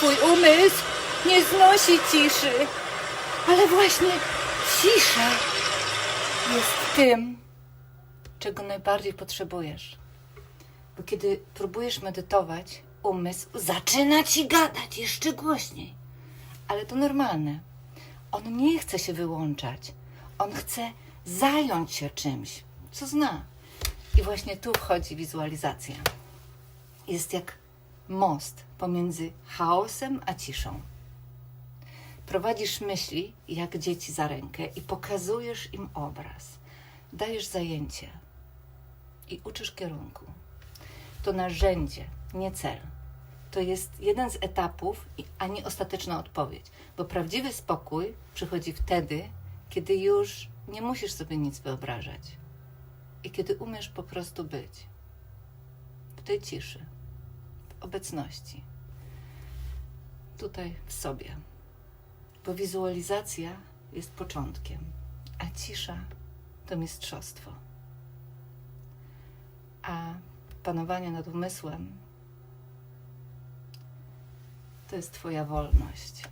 twój umysł nie znosi ciszy. Ale właśnie cisza jest tym, czego najbardziej potrzebujesz. Bo kiedy próbujesz medytować, umysł zaczyna ci gadać jeszcze głośniej. Ale to normalne. On nie chce się wyłączać. On chce zająć się czymś, co zna. I właśnie tu wchodzi wizualizacja. Jest jak most pomiędzy chaosem a ciszą. Prowadzisz myśli jak dzieci za rękę i pokazujesz im obraz. Dajesz zajęcie i uczysz kierunku. To narzędzie, nie cel. To jest jeden z etapów, a nie ostateczna odpowiedź. Bo prawdziwy spokój przychodzi wtedy, kiedy już nie musisz sobie nic wyobrażać. I kiedy umiesz po prostu być. W tej ciszy, obecności. Tutaj w sobie. Bo wizualizacja jest początkiem, a cisza to mistrzostwo. A panowanie nad umysłem to jest Twoja wolność.